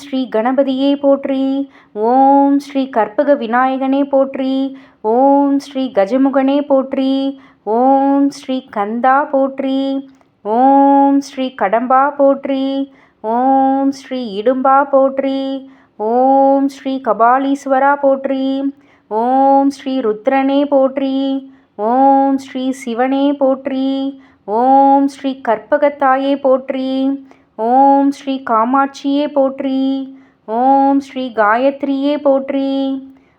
ஸ்ரீ கணபதியே போற்றி. ஓம் ஸ்ரீ கற்பக விநாயகனே போற்றி. ஓம் ஸ்ரீ கஜமுகனே போற்றி. ஓம் ஸ்ரீ கந்தா போற்றி. ஓம் ஸ்ரீ கடம்பா போற்றி. ஓம் ஸ்ரீ இடும்பா போற்றி. ஓம் ஸ்ரீ கபாலீஸ்வரா போற்றி. ஓம் ஸ்ரீ ருத்ரனே போற்றி. ஓம் ஸ்ரீ சிவனே போற்றி. ஓம் ஸ்ரீ கற்பகத்தாயே போற்றி. ஓம் ஸ்ரீ காமாட்சியே போற்றி. ஓம் ஸ்ரீ காயத்ரியே போற்றி.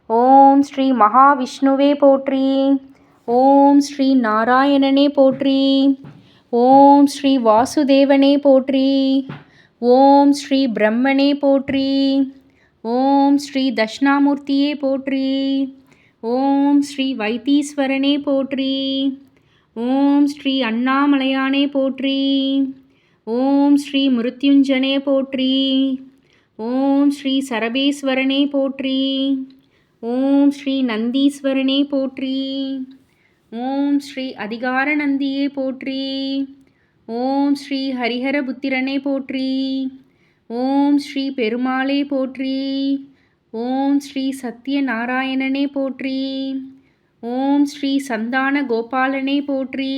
ஓம் ஸ்ரீ மகாவிஷ்ணுவே போற்றி. ஓம் ஸ்ரீ நாராயணனே போற்றி. ஓம் ஸ்ரீ வாசுதேவனே போற்றி. ஓம் ஸ்ரீ பிரம்மனே போற்றி. ஓம் ஸ்ரீ தட்சிணாமூர்த்தியே போற்றி. ஓம் ஸ்ரீ வைத்தீஸ்வரனே போற்றி. ஓம் ஸ்ரீ அண்ணாமலையானே போற்றி. ஓம் ஸ்ரீ மிருத்யுஞ்சனே போற்றி. ஓம் ஸ்ரீ சரபேஸ்வரனே போற்றி. ஓம் ஸ்ரீ நந்தீஸ்வரனே போற்றி. ஓம் ஸ்ரீ அதிகார நந்தியே போற்றி. ஓம் ஸ்ரீ ஹரிஹர புத்திரனே போற்றி. ஓம் ஸ்ரீ பெருமாளே போற்றி. ஓம் ஸ்ரீ சத்யநாராயணனே போற்றி. ஓம் ஸ்ரீ சந்தான கோபாலனே போற்றி.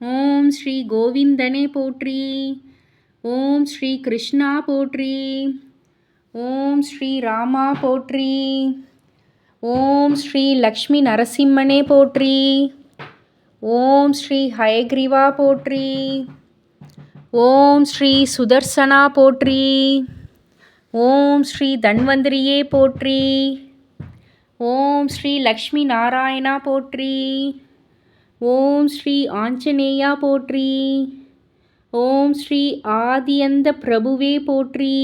ஓம் ஸ்ரீ கோவிந்தனே போற்றி. ஓம் ஸ்ரீ கிருஷ்ணா போற்றி. ஓம் ஸ்ரீ ராமா போற்றி. ஓம் ஸ்ரீ லக்ஷ்மி நரசிம்மனே போற்றி. ஓம் ஸ்ரீ ஹயக்ரிவா போற்றி. ஓம் ஸ்ரீ சுதர்சனா போற்றி. ஓம் ஸ்ரீ தன்வந்திரியே போற்றி. ஓம் ஸ்ரீ லக்ஷ்மி நாராயணா போற்றி. ஓம் ஸ்ரீ ஆஞ்சநேயா போற்றி. ஓம் ஸ்ரீ ஆதியந்த பிரபுவே போற்றி.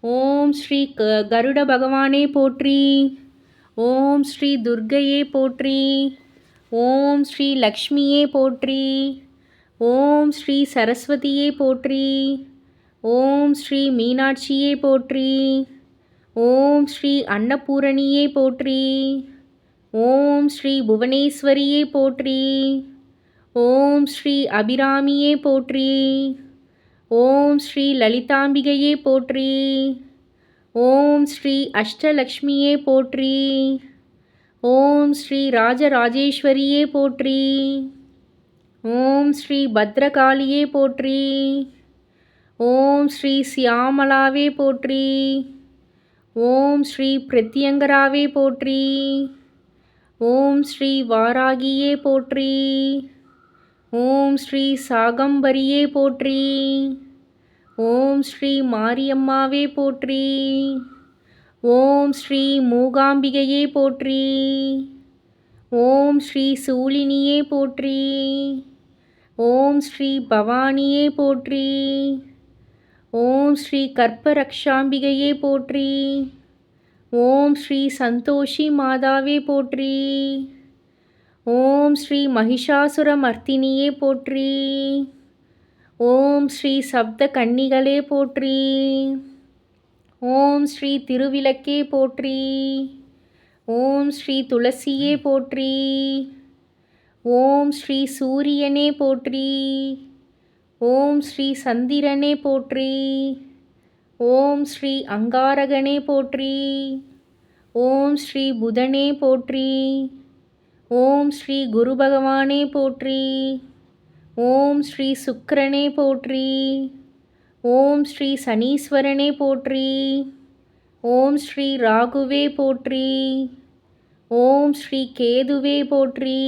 ஓம் ஸ்ரீ க கருட பகவானே போற்றி. ஓம் ஸ்ரீ துர்கையே போற்றி. ஓம் ஸ்ரீ லக்ஷ்மியே போற்றி. ஓம் ஸ்ரீ சரஸ்வதியே போற்றி. ஓம் ஸ்ரீ மீனாட்சியே போற்றி. ஓம் ஸ்ரீ அன்னபூரணியே போற்றி. ஓம் ஸ்ரீ புவனேஸ்வரியே போற்றி. ஓம் ஸ்ரீ அபிராமியே போற்றி. ஓம் ஸ்ரீ லலிதாம்பிகையே போற்றி. ஓம் ஸ்ரீ அஷ்டலக்ஷ்மியே போற்றி. ஓம் ஸ்ரீ ராஜராஜேஸ்வரியே போற்றி. ஓம் ஸ்ரீ பத்ரகாளியே போற்றி. ஓம் ஸ்ரீ சியாமலாவே போற்றி. ஓம் ஸ்ரீ பிரத்யங்கராவே போற்றி. ஓம் ஸ்ரீ வாராகியே போற்றி. ஓம் ஸ்ரீ சாகம்பரியே போற்றி. ஓம் ஸ்ரீ மாரியம்மாவே போற்றி. ஓம் ஸ்ரீ மூகாம்பிகையே போற்றி. ஓம் ஸ்ரீ சூலினியே போற்றி. ஓம் ஸ்ரீ பவானியே போற்றி. ஓம் ஸ்ரீ கற்பரக்ஷாம்பிகையே போற்றி. ஓம் ஸ்ரீ சந்தோஷி மாதாவே போற்றி. ஓம் ஸ்ரீ மகிஷாசுரமர்த்தினியே போற்றி. ஓம் ஸ்ரீ சப்த கன்னிகளே போற்றி. ஓம் ஸ்ரீ திருவிளக்கே போற்றி. ஓம் ஸ்ரீ துளசியே போற்றி. ஓம் ஸ்ரீ சூரியனே போற்றி. ஓம் ஸ்ரீ சந்திரனே போற்றி. ஓம் ஸ்ரீ அங்காரகனே போற்றி. ஓம் ஸ்ரீ புதனே போற்றி. ஓம் ஸ்ரீ குரு பகவானே போற்றி. ஓம் ஸ்ரீ சுக்கரனே போற்றி. ஓம் ஸ்ரீ சனீஸ்வரனே போற்றி. ஓம் ஸ்ரீ ராகுவே போற்றி. ஓம் ஸ்ரீ கேதுவே போற்றி.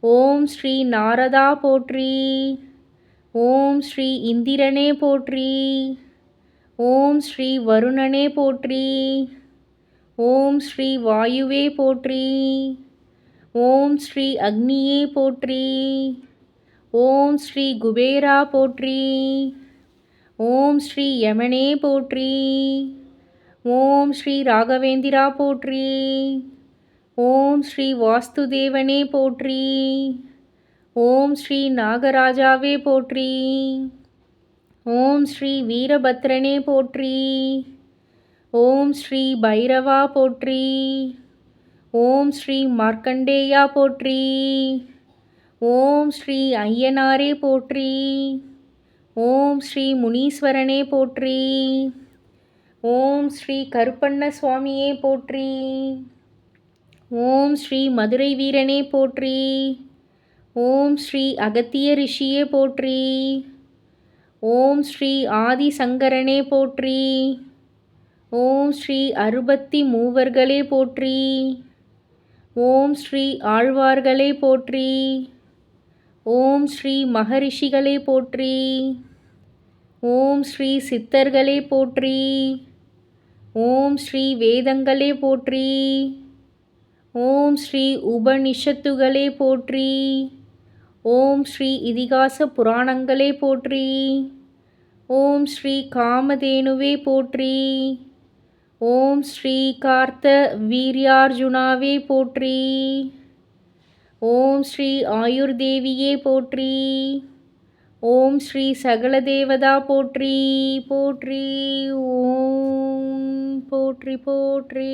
ஓம் ஸ்ரீ நாரதா போற்றி. ஓம் ஸ்ரீ இந்திரனே போற்றி. ஓம் ஸ்ரீ வருணனே போற்றி. ஓம் ஸ்ரீ வாயுவே போற்றி. ஓம் ஸ்ரீ அக்னியே போற்றி. ஓம் ஸ்ரீ குபேரா போற்றி. ஓம் ஸ்ரீ யமனே போற்றி. ஓம் ஸ்ரீ ராகவேந்திரா போற்றி. ஓம் ஸ்ரீ வாஸ்துதேவனே போற்றி. ஓம் ஸ்ரீ நாகராஜாவே போற்றி. ஓம் ஸ்ரீ வீரபத்ரனே போற்றி. ஓம் ஸ்ரீ பைரவா போற்றி. ஓம் ஸ்ரீ மார்க்கண்டேயா போற்றி. ஓம் ஸ்ரீ ஐயனாரே போற்றி. ஓம் ஸ்ரீ முனீஸ்வரனே போற்றி. ஓம் ஸ்ரீ கருப்பண்ண சுவாமியே போற்றி. ஓம் ஸ்ரீ மதுரை வீரனே போற்றி. ஓம் ஸ்ரீ அகத்திய ரிஷியே போற்றி. ஓம் ஸ்ரீ ஆதிசங்கரனே போற்றி. ஓம் ஸ்ரீ அறுபத்தி மூவர்களே போற்றி. ஓம் ஸ்ரீ ஆழ்வார்களே போற்றி. ஓம் ஸ்ரீ மகரிஷிகளே போற்றி. ஓம் ஸ்ரீ சித்தர்களே போற்றி. ஓம் ஸ்ரீ வேதங்களே போற்றி. ஓம் ஸ்ரீ உபனிஷத்துகளே போற்றி. ஓம் ஸ்ரீ இதிகாச புராணங்களே போற்றி. ஓம் ஸ்ரீ காமதேனுவே போற்றி. ஓம் ஸ்ரீ கார்த்த வீரியார்ஜுனாவே போற்றி. ஓம் ஸ்ரீ ஆயுர்தேவியே போற்றி. ஓம் ஸ்ரீ சகல தேவதா போற்றி. போற்றி. ஓம் போற்றி போற்றி.